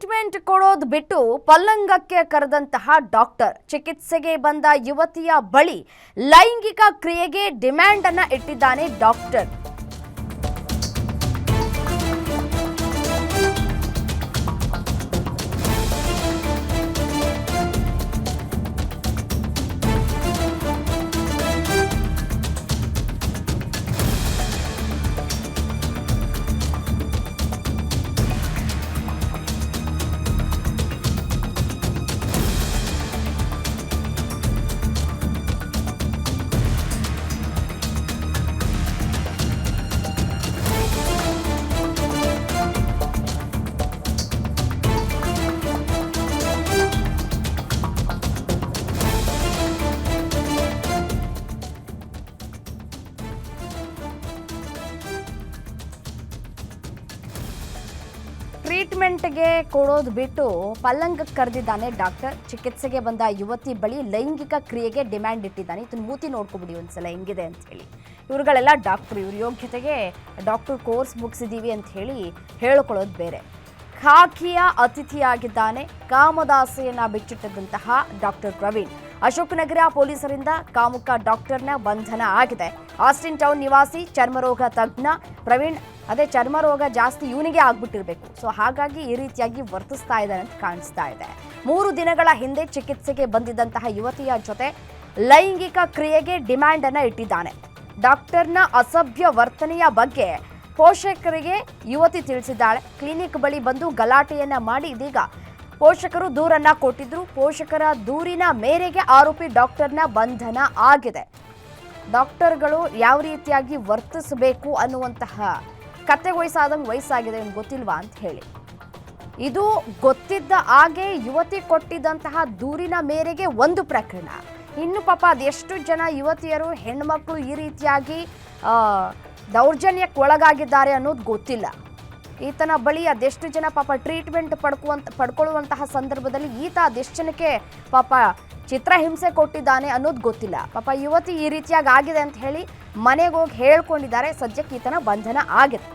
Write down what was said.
Treatment ಕೊಡೋದು ಬಿಟ್ಟು ಪಲ್ಲಂಗಕ್ಕೆ ಕರೆದಂತಹ doctor ಚಿಕಿತ್ಸೆಗೆ ಬಂದ ಯುವತಿಯ ಬಳಿ ಲೈಂಗಿಕ ಕ್ರಿಯೆಗೆ ಡಿಮ್ಯಾಂಡ್ ಅನ್ನ ಇಟ್ಟಿದ್ದಾನೆ ಡಾಕ್ಟರ್. ಟ್ರೀಟ್ಮೆಂಟ್ಗೆ ಕೊಡೋದು ಬಿಟ್ಟು ಪಲ್ಲಂಗಕ್ಕೆ ಕರೆದಿದ್ದಾನೆ ಡಾಕ್ಟರ್. ಚಿಕಿತ್ಸೆಗೆ ಬಂದ ಯುವತಿ ಬಳಿ ಲೈಂಗಿಕ ಕ್ರಿಯೆಗೆ ಡಿಮ್ಯಾಂಡ್ ಇಟ್ಟಿದ್ದಾನೆ. ಇದನ್ನು ಮೂತಿ ನೋಡ್ಕೊಬಿಡಿ ಒಂದ್ಸಲ ಹೆಂಗಿದೆ ಅಂತ ಹೇಳಿ. ಇವ್ರುಗಳೆಲ್ಲ ಡಾಕ್ಟರ್, ಇವ್ರ ಯೋಗ್ಯತೆಗೆ ಡಾಕ್ಟರ್ ಕೋರ್ಸ್ ಮುಗಿಸಿದ್ದೀವಿ ಅಂತ ಹೇಳಿ ಹೇಳ್ಕೊಳ್ಳೋದು ಬೇರೆ. ಖಾಕಿಯ ಅತಿಥಿಯಾಗಿದ್ದಾನೆ. ಕಾಮದಾಸೆಯನ್ನು ಬಿಚ್ಚಿಟ್ಟದಂತಹ ಡಾಕ್ಟರ್ ಪ್ರವೀಣ್. ಅಶೋಕನಗರ ಪೊಲೀಸರಿಂದ ಕಾಮುಕ ಡಾಕ್ಟರ್ನ ಬಂಧನ ಆಗಿದೆ. ಆಸ್ಟಿನ್ ಟೌನ್ ನಿವಾಸಿ ಚರ್ಮರೋಗ ತಜ್ಞ ಪ್ರವೀಣ್, ಅದೇ ಚರ್ಮರೋಗ ಜಾಸ್ತಿ ಇವನಿಗೆ ಆಗ್ಬಿಟ್ಟಿರ್ಬೇಕು. ಸೊ ಹಾಗಾಗಿ ಈ ರೀತಿಯಾಗಿ ವರ್ತಿಸ್ತಾ ಇದ್ದಾನೆ ಅಂತ ಕಾಣಿಸ್ತಾ ಇದೆ. ಮೂರು ದಿನಗಳ ಹಿಂದೆ ಚಿಕಿತ್ಸೆಗೆ ಬಂದಿದ್ದಂತಹ ಯುವತಿಯ ಜೊತೆ ಲೈಂಗಿಕ ಕ್ರಿಯೆಗೆ ಡಿಮ್ಯಾಂಡ್ ಅನ್ನ ಇಟ್ಟಿದ್ದಾನೆ. ಡಾಕ್ಟರ್ನ ಅಸಭ್ಯ ವರ್ತನೆಯ ಬಗ್ಗೆ ಪೋಷಕರಿಗೆ ಯುವತಿ ತಿಳಿಸಿದ್ದಾಳೆ. ಕ್ಲಿನಿಕ್ ಬಳಿ ಬಂದು ಗಲಾಟೆಯನ್ನ ಮಾಡಿ ಇದೀಗ ಪೋಷಕರು ದೂರನ್ನ ಕೊಟ್ಟಿದ್ರು. ಪೋಷಕರ ದೂರಿನ ಮೇರೆಗೆ ಆರೋಪಿ ಡಾಕ್ಟರ್ನ ಬಂಧನ ಆಗಿದೆ. ಡಾಕ್ಟರ್ಗಳು ಯಾವ ರೀತಿಯಾಗಿ ವರ್ತಿಸಬೇಕು ಅನ್ನುವಂತಹ ಕತೆ ವಯಸ್ಸಾದಂಗೆ ವಯಸ್ಸಾಗಿದೆ ನಿಮ್ಗೆ ಗೊತ್ತಿಲ್ವಾ ಅಂತ ಹೇಳಿ. ಇದು ಗೊತ್ತಿದ್ದ ಹಾಗೆ ಯುವತಿ ಕೊಟ್ಟಿದ್ದಂತಹ ದೂರಿನ ಮೇರೆಗೆ ಒಂದು ಪ್ರಕರಣ. ಇನ್ನು ಪಾಪ ಅದೆಷ್ಟು ಜನ ಯುವತಿಯರು ಹೆಣ್ಮಕ್ಳು ಈ ರೀತಿಯಾಗಿ ದೌರ್ಜನ್ಯಕ್ಕೆ ಒಳಗಾಗಿದ್ದಾರೆ ಅನ್ನೋದು ಗೊತ್ತಿಲ್ಲ. ಈತನ ಬಳಿ ಅದೆಷ್ಟು ಜನ ಪಾಪ ಟ್ರೀಟ್ಮೆಂಟ್ ಪಡ್ಕುವಂತ, ಪಡ್ಕೊಳ್ಳುವಂತಹ ಸಂದರ್ಭದಲ್ಲಿ ಈತ ಅದೆಷ್ಟು ಜನಕ್ಕೆ ಪಾಪ ಚಿತ್ರಹಿಂಸೆ ಕೊಟ್ಟಿದ್ದಾನೆ ಅನ್ನೋದು ಗೊತ್ತಿಲ್ಲ. ಪಾಪ ಯುವತಿ ಈ ರೀತಿಯಾಗಿ ಆಗಿದೆ ಅಂತ ಹೇಳಿ ಮನೆಗೆ ಹೋಗಿ ಹೇಳ್ಕೊಂಡಿದ್ದಾರೆ. ಸದ್ಯಕ್ಕೆ ಈತನ ಬಂಧನ ಆಗಿದೆ.